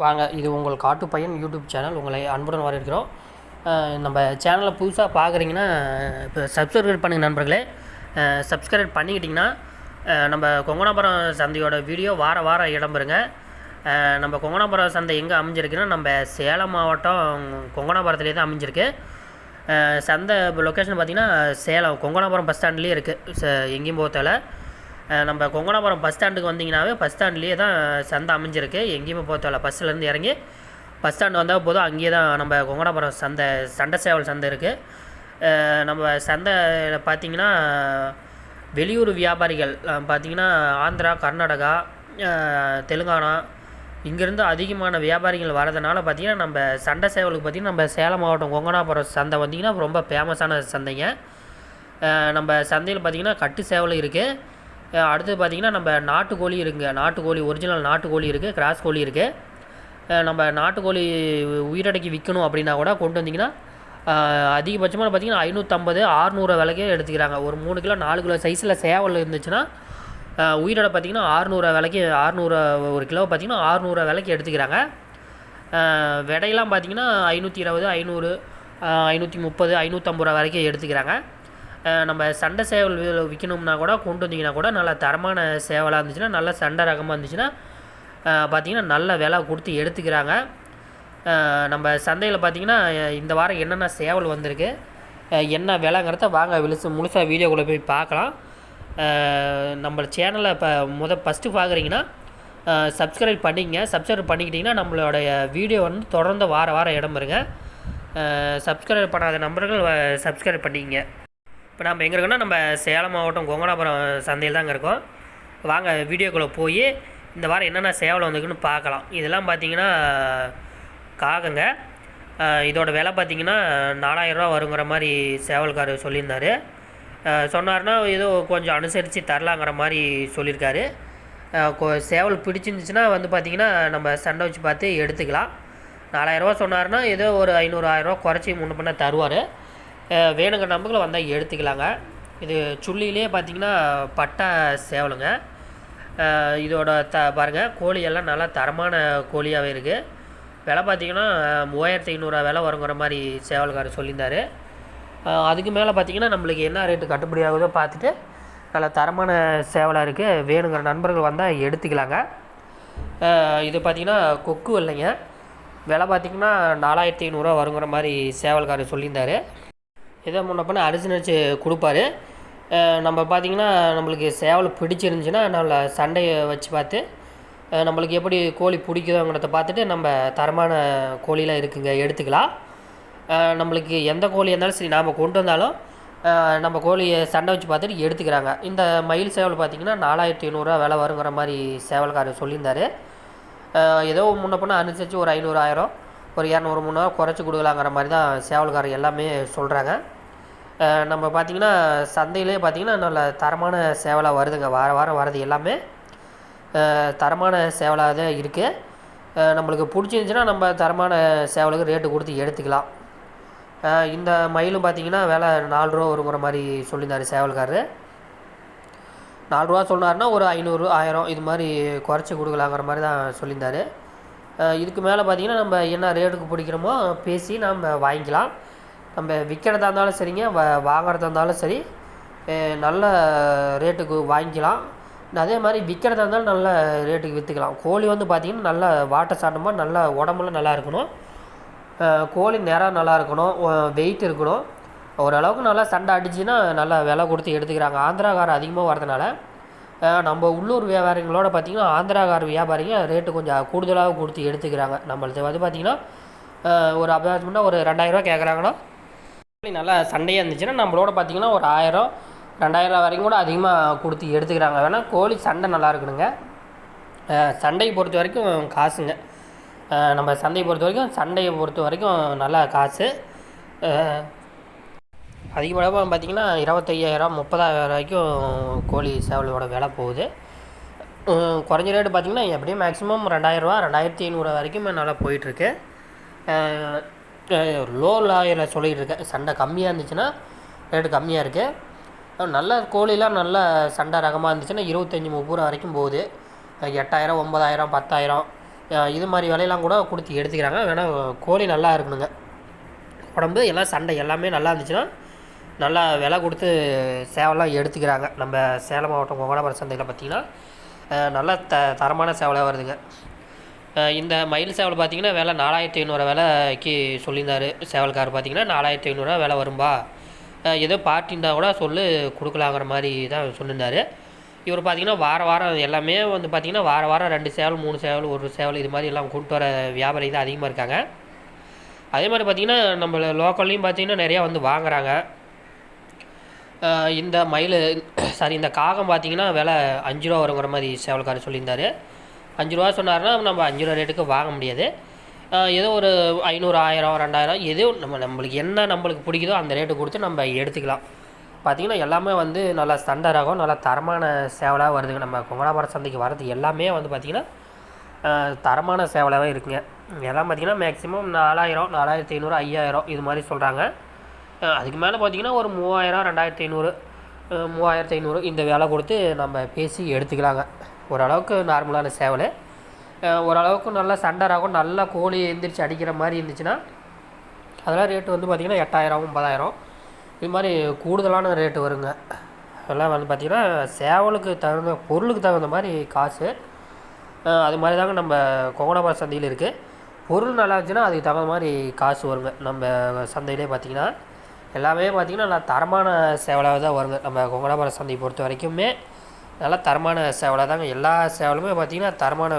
வாங்க இது உங்கள் காட்டு பையன் யூடியூப் சேனல். உங்களை அன்புடன் வரவேற்கிறோம். நம்ம சேனலை புதுசாக பார்க்குறீங்கன்னா இப்போ சப்ஸ்கிரைப் பண்ணுங்கள் நண்பர்களே. சப்ஸ்கிரைப் பண்ணிக்கிட்டிங்கன்னா நம்ம கொங்கணாபுரம் சந்தையோட வீடியோ வார வாரம் இடம்பெறுங்க நம்ம கொங்கணாபுரம் சந்தை எங்கே அமைஞ்சிருக்குன்னா நம்ம சேலம் மாவட்டம் கொங்கணாபுரத்துலேயே தான் அமைஞ்சிருக்கு. சந்தை சந்தை லொக்கேஷன் பார்த்திங்கன்னா சேலம் கொங்கணாபுரம் பஸ் ஸ்டாண்ட்லேயே இருக்குது ச எங்கேயும் போகத்தால நம்ம கொங்கனாபுரம் பஸ் ஸ்டாண்டுக்கு வந்தீங்கன்னாவே பஸ் ஸ்டாண்ட்லேயே தான் சந்தை அமைஞ்சிருக்கு. எங்கேயுமே போகத்தால பஸ்ஸுலேருந்து இறங்கி பஸ் ஸ்டாண்டு வந்தால் போதும். அங்கேயே தான் நம்ம கொங்கனாபுரம் சந்தை சண்டை சேவல் சந்தை இருக்குது நம்ம சந்தையில் பார்த்தீங்கன்னா வெளியூர் வியாபாரிகள் பார்த்திங்கன்னா பார்த்தீங்கன்னா ஆந்திரா கர்நாடகா தெலுங்கானா இங்கேருந்து அதிகமான வியாபாரிகள் வரதுனால பார்த்திங்கன்னா நம்ம சண்டை சேவலுக்கு பார்த்திங்கன்னா நம்ம சேலம் மாவட்டம் கொங்கனாபுரம் சந்தை வந்திங்கன்னா ரொம்ப ஃபேமஸான சந்தைங்க. நம்ம சந்தையில் பார்த்திங்கன்னா கட்டு சேவலும் இருக்குது அடுத்து பார்த்திங்கன்னா நம்ம நாட்டுக்கோழி இருக்குங்க. நாட்டுக்கோழி ஒரிஜினல் நாட்டுக்கோழி இருக்குது கிராஸ் கோழி இருக்குது நம்ம நாட்டுக்கோழி உயிரடைக்கு விற்கணும் அப்படின்னா கூட கொண்டு வந்தீங்கன்னா அதிகபட்சமாக பார்த்திங்கன்னா ஐநூற்றம்பது ஆறுநூறு விலைக்கே எடுத்துக்கிறாங்க. ஒரு மூணு கிலோ நாலு கிலோ சைஸில் சேவல் இருந்துச்சுன்னா உயிரோட பார்த்திங்கன்னா ஆறுநூறு விலைக்கு ஆறுநூறு ஒரு கிலோ பார்த்திங்கன்னா ஆறுநூறு விலைக்கு எடுத்துக்கிறாங்க. விடையெல்லாம் பார்த்திங்கன்னா ஐநூற்றி இருபது ஐநூறு ஐநூற்றி முப்பது ஐநூற்றம்பது ரூபா வரைக்கும் எடுத்துக்கிறாங்க. நம்ம சண்டை சேவல் விற்கணும்னா கூட கொண்டு வந்தீங்கன்னா கூட நல்ல தரமான சேவலாக இருந்துச்சுன்னா நல்ல சண்டை ரகமாக இருந்துச்சுன்னா பார்த்திங்கன்னா நல்ல விலை கொடுத்து எடுத்துக்கிறாங்க. நம்ம சந்தையில் பார்த்திங்கன்னா இந்த வாரம் என்னென்ன சேவல் வந்திருக்கு என்ன விலைங்கிறத வாங்க விழுசு முழுசாக வீடியோக்குள்ளே போய் பார்க்கலாம். நம்ம சேனலை இப்போ முத ஃபஸ்ட்டு பார்க்குறீங்கன்னா சப்ஸ்கிரைப் பண்ணிக்கங்க. சப்ஸ்கிரைப் பண்ணிக்கிட்டிங்கன்னா நம்மளுடைய வீடியோ வந்து தொடர்ந்து வார வாரம் இடம் வருங்க. சப்ஸ்கிரைப் பண்ணாத நம்பர்கள் சப்ஸ்கிரைப் பண்ணிக்கங்க. இப்போ நம்ம எங்கே இருக்கோம்னா நம்ம சேலம் மாவட்டம் கொங்கனாபுரம் சந்தையில் தாங்க இருக்கோம். வாங்க வீடியோக்குள்ளே போய் இந்த வாரம் என்னென்ன சேவல் வந்திருக்குன்னு பார்க்கலாம். இதெல்லாம் பார்த்தீங்கன்னா காகங்க. இதோட விலை பார்த்தீங்கன்னா நாலாயிரரூவா வருங்கிற மாதிரி சேவல்காரர் சொல்லியிருந்தாரு. சொன்னார்னா ஏதோ கொஞ்சம் அனுசரித்து தரலாங்கிற மாதிரி சொல்லியிருக்காரு. சேவல் பிடிச்சிருந்துச்சுன்னா வந்து பார்த்திங்கன்னா நம்ம சண்டை வச்சு பார்த்து எடுத்துக்கலாம். நாலாயிரரூவா சொன்னார்னா ஏதோ ஒரு ஐநூறு ஆயிரரூவா குறைச்சி முன்ன பண்ண தருவார். வேணுங்கிற நம்பர்களை வந்தால் எடுத்துக்கலாங்க. இது சுள்ளியிலே பார்த்தீங்கன்னா பட்டா சேவலுங்க. இதோட த பாருங்கள் கோழியெல்லாம் நல்லா தரமான கோழியாகவே இருக்குது விலை பார்த்தீங்கன்னா மூவாயிரத்தி ஐநூறுரூவா விலை வருங்கிற மாதிரி சேவல்காரர் சொல்லியிருந்தாரு. அதுக்கு மேலே பார்த்தீங்கன்னா நம்மளுக்கு என்ன ரேட்டு கட்டுப்படி ஆகுதோ பார்த்துட்டு நல்ல தரமான சேவலாக இருக்குது வேணுங்கிற நண்பர்கள் வந்தால் எடுத்துக்கலாங்க. இது பார்த்தீங்கன்னா கொக்கு இல்லைங்க விலை பார்த்தீங்கன்னா நாலாயிரத்தி ஐநூறுரூவா வருங்கிற மாதிரி சேவல்காரர் சொல்லியிருந்தார். எதை முன்ன பண்ண அரிசி நினச்சி கொடுப்பாரு. நம்ம பார்த்திங்கன்னா நம்மளுக்கு சேவல் பிடிச்சிருந்துச்சின்னா நல்ல சண்டையை வச்சு பார்த்து நம்மளுக்கு எப்படி கோழி பிடிக்குதோங்கிறத பார்த்துட்டு நம்ம தரமான கோழிலாம் இருக்குங்க எடுத்துக்கலாம். நம்மளுக்கு எந்த கோழி இருந்தாலும் சரி நாம் கொண்டு வந்தாலும் நம்ம கோழியை சண்டை வச்சு பார்த்துட்டு எடுத்துக்கிறாங்க. இந்த மயில் சேவல் பார்த்திங்கன்னா நாலாயிரத்தி ஐநூறுரூவா விலை வருங்கிற மாதிரி சேவல்காரர் சொல்லியிருந்தாரு. ஏதோ முன்ன பண்ண அனுசரித்து ஒரு ஐநூறு ஆயிரம் ஒரு இரநூறு முந்நூறு குறைச்சி கொடுக்கலாங்கிற மாதிரி தான் சேவல்காரர் எல்லாமே சொல்கிறாங்க நம்ம பார்த்திங்கன்னா சந்தையிலே பார்த்திங்கன்னா நல்ல தரமான சேவலாக வருதுங்க. வார வாரம் வரது எல்லாமே. தரமான சேவலாக தான் இருக்குது நம்மளுக்கு பிடிச்சிருந்துச்சின்னா நம்ம தரமான சேவலுக்கு ரேட்டு கொடுத்து எடுத்துக்கலாம். இந்த மயிலும் பார்த்திங்கன்னா விலை நாலு ரூபா வருங்கிற மாதிரி சொல்லியிருந்தார் சேவல்காரரு. நாலு ரூபா சொன்னார்னா ஒரு ஐநூறு ஆயிரம் இது மாதிரி குறைச்சி கொடுக்கலாங்கிற மாதிரி தான் சொல்லியிருந்தார். இதுக்கு மேலே பார்த்தீங்கன்னா நம்ம என்ன ரேட்டுக்கு பிடிக்கிறோமோ பேசி நம்ம வாங்கிக்கலாம். நம்ம விற்கிறதா இருந்தாலும் சரிங்க வ வாங்குறதா இருந்தாலும் சரி நல்ல ரேட்டுக்கு வாங்கிக்கலாம். அதே மாதிரி விற்கிறதா இருந்தாலும் நல்ல ரேட்டுக்கு விற்றுக்கலாம் கோழி வந்து பார்த்திங்கன்னா நல்ல வாட்டை சாட்டமாக நல்ல உடம்புல நல்லா இருக்கணும். கோழி நிறம் நல்லா இருக்கணும் வெயிட் இருக்கணும். ஓரளவுக்கு நல்லா சண்டை அடிச்சுன்னா நல்லா விலை கொடுத்து எடுத்துக்கிறாங்க. ஆந்திராக்காரர் அதிகமாக வரதுனால நம்ம உள்ளூர் வியாபாரிகளோட பார்த்திங்கன்னா ஆந்திராக்கார வியாபாரிங்க ரேட்டு கொஞ்சம் கூடுதலாக கொடுத்து எடுத்துக்கிறாங்க. நம்மளுக்கு வந்து பார்த்திங்கன்னா ஒரு அப்ராக்சிமேட்டாக ஒரு ரெண்டாயிரரூவா கேட்குறாங்கன்னா கோழி நல்லா சண்டையாக இருந்துச்சுன்னா நம்மளோட பார்த்திங்கன்னா ஒரு ஆயிரம் ரெண்டாயிரம் வரைக்கும் கூட அதிகமாக கொடுத்து எடுத்துக்கிறாங்க. வேணால் கோழி சண்டை நல்லா இருக்கணுங்க. சண்டையை பொறுத்த வரைக்கும் காசுங்க. நம்ம சந்தையை பொறுத்த வரைக்கும் சண்டையை பொறுத்த வரைக்கும் நல்லா காசு. அதிகபட்சமாக பார்த்திங்கன்னா இருபத்தையாயிரம் முப்பதாயிரம் வரைக்கும் கோழி சேவலோட விலை போகுது. குறைஞ்ச ரேட்டு பார்த்திங்கன்னா எப்படியும் மேக்ஸிமம் ரெண்டாயிரரூவா ரெண்டாயிரத்தி ஐநூறு வரைக்கும் நல்லா போயிட்டுருக்கு. லோ லாயில் சொல்லிகிட்டு இருக்கேன் சண்டை கம்மியாக இருந்துச்சுன்னா ரேட்டு கம்மியாக இருக்குது நல்ல கோழிலாம் நல்ல சண்டை ரகமாக இருந்துச்சுன்னா இருபத்தஞ்சி முப்பது ரூபா வரைக்கும் போகுது. எட்டாயிரம் ஒம்பதாயிரம் பத்தாயிரம் இது மாதிரி விலையெல்லாம் கூட கொடுத்து எடுத்துக்கிறாங்க. வேணால் கோழி நல்லா இருக்கணுங்க. உடம்பு எல்லாம் சண்டை எல்லாமே நல்லா இருந்துச்சுன்னா நல்லா விலை கொடுத்து சேவலாம் எடுத்துக்கிறாங்க. நம்ம சேலம் மாவட்டம் கொங்கடாபுரம் சந்தையில் பார்த்திங்கன்னா நல்லா நல்ல த தரமான சேவலாக வருதுங்க. இந்த மயில் சேவல் பார்த்தீங்கன்னா விலை நாலாயிரத்தி ஐநூறு விலைக்கு சொல்லியிருந்தார். சேவல்கார் பார்த்தீங்கன்னா நாலாயிரத்தி ஐநூறுரூவா விலை வரும்பா. ஏதோ பார்ட்டின்னா கூட சொல்லு கொடுக்கலாங்கிற மாதிரி தான் சொல்லியிருந்தாரு. இவர் பார்த்தீங்கன்னா வார வாரம் எல்லாமே வந்து பார்த்திங்கன்னா வார வாரம் ரெண்டு சேவல் மூணு சேவல் ஒரு சேவல் இது மாதிரி எல்லாம் கூப்பிட்டு வர வியாபாரி தான் அதிகமாக இருக்காங்க. அதே மாதிரி பார்த்தீங்கன்னா நம்ம லோக்கல்லையும் பார்த்தீங்கன்னா நிறையா வந்து வாங்குறாங்க. இந்த மயில் சாரி இந்த காகம் பார்த்தீங்கன்னா விலை அஞ்சு ரூபா வருங்கிற மாதிரி சேவல்காரர் சொல்லியிருந்தாரு. அஞ்சு ரூபா சொன்னார்னா நம்ம அஞ்சு ரூபா ரேட்டுக்கு வாங்க முடியாது. ஏதோ ஒரு ஐநூறு ஆயிரம் ரெண்டாயிரம் எதோ நம்ம நம்மளுக்கு என்ன நம்மளுக்கு பிடிக்குதோ அந்த ரேட்டு கொடுத்து நம்ம எடுத்துக்கலாம். பார்த்திங்கன்னா எல்லாமே வந்து நல்லா சண்டை நல்லா தரமான சேவலாக வருதுங்க. நம்ம குமராபுரம் சந்தைக்கு வரது எல்லாமே வந்து பார்த்திங்கன்னா தரமான சேவலாகவே இருக்குங்க. எல்லாம் பார்த்திங்கன்னா மேக்ஸிமம் நாலாயிரம் நாலாயிரத்தி ஐநூறு ஐயாயிரம் இது மாதிரி சொல்கிறாங்க அதுக்கு மேலே பார்த்தீங்கன்னா ஒரு மூவாயிரம் ரெண்டாயிரத்தி ஐநூறு மூவாயிரத்தி ஐநூறு இந்த வேலை கொடுத்து நம்ம பேசி எடுத்துக்கலாங்க. ஓரளவுக்கு நார்மலான சேவல். ஓரளவுக்கு நல்லா சண்டராகும் நல்லா கோழி எந்திரிச்சு அடிக்கிற மாதிரி இருந்துச்சுன்னா அதெல்லாம் ரேட்டு வந்து பார்த்திங்கன்னா எட்டாயிரம் ஒம்பதாயிரம் இது மாதிரி கூடுதலான ரேட்டு வருங்க. அதெல்லாம் வந்து பார்த்திங்கன்னா சேவலுக்கு தகுந்த பொருளுக்கு தகுந்த மாதிரி காசு. அது மாதிரி தாங்க நம்ம கொங்கடாபார் சந்தையில் இருக்குது பொருள் நல்லா இருந்துச்சுன்னா அதுக்கு தகுந்த மாதிரி காசு வருங்க. நம்ம சந்தையிலே பார்த்தீங்கன்னா எல்லாமே பார்த்திங்கன்னா நல்லா தரமான சேவலாக தான் வருங்க நம்ம கொங்கடாபாரம் சந்தையை பொறுத்த வரைக்குமே நல்லா தரமான சேவலாக தாங்க. எல்லா சேவலுமே பார்த்திங்கன்னா தரமான